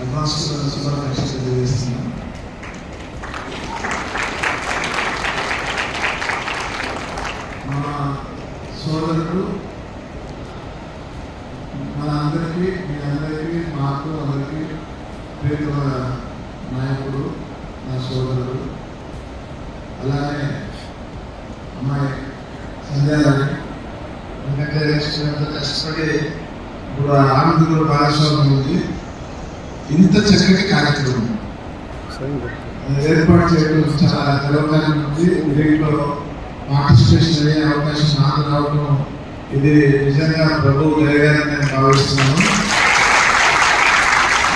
Advance శుభాకాంక్షలు తెలియజేస్తున్నాను మన సోదరుడు మన అందరికీ మీ అందరికీ మాకు అందరికీ ప్రియతమ నాయకుడు నా సోదరుడు అలానే అమ్మాయి సంధ్యారాణి. ఎందుకంటే కష్టపడి ఇప్పుడు ఆనందంలో భాగస్వామ్యం ఉంది. ఇంత చక్కటి కార్యక్రమం. ఏర్పాటు చేయడం చాలా గర్వకారం ఉంది. దీంట్లో పార్టిసిపేషన్ అయ్యే అవకాశం నాకు రావడం ఇది నిజంగా ప్రభు దయగానే నేను భావిస్తున్నాను.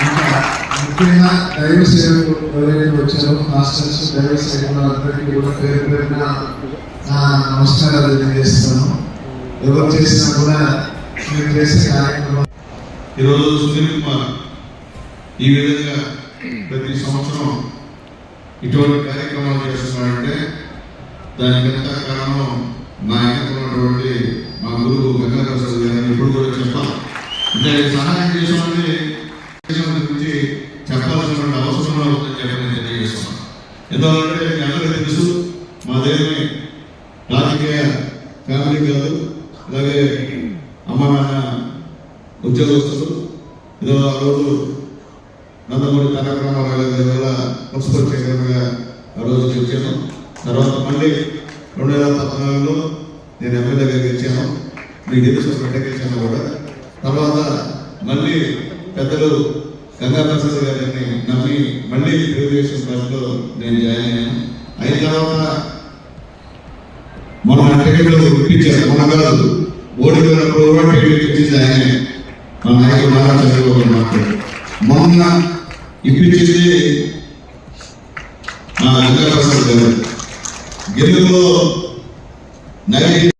ఇంకా ముఖ్యంగా దైవ సేవకు ఎవరైతే వచ్చారో మాస్టర్స్ దైవ కూడా పేరు పేరున నా నమస్కారాలు తెలియజేస్తాను ఎవరు చేసినా కూడా మీరు చేసే కార్యక్రమం. ఈరోజు సునీల్ కుమార్ ఈ విధంగా ప్రతి సంవత్సరం ఇటువంటి కార్యక్రమాలు చేస్తున్నాడంటే దానికంత కారణం నా ఉన్నటువంటి మా గురువు గంగాధర గారిని ఇప్పుడు కూడా చెప్పాలి. అంటే సహాయం చేసామని గురించి చెప్పాల్సినటువంటి అవసరం ఉందని చెప్పి నేను తెలియజేస్తున్నాను. ఎందుకంటే మీ అందరికీ తెలుసు మా రాజకీయ ఫ్యామిలీ కాదు అలాగే అమ్మ నాన్న ఉద్యోగస్తులు. ఏదో ఆ రోజు నందమూరి తారక రామారావు గారి వల్ల మున్సిపల్ చైర్మన్గా ఆ రోజు గెలిచాను. తర్వాత మళ్ళీ రెండు వేల పద్నాలుగులో నేను ఎమ్మెల్యేగా గెలిచాను. మీ తెలుసు బిడ్డ గెలిచాను కూడా. తర్వాత మళ్ళీ పెద్దలు గంగా ప్రసాద్ గారిని నమ్మి మళ్ళీ తెలుగుదేశం పార్టీలో నేను జాయిన్ అయ్యాను. అయిన తర్వాత మొన్న టికెట్లు ఇప్పించారు మొన్న కాదు ఓడిపోయినప్పుడు కూడా టికెట్ ఇప్పించింది ఆయనే మా నాయకుడు నారా చంద్రబాబు మాట్లాడారు. మొన్న ఇప్పించింది మా గంగా ప్రసాద్ గారు. గెలుగులో నైన్టీ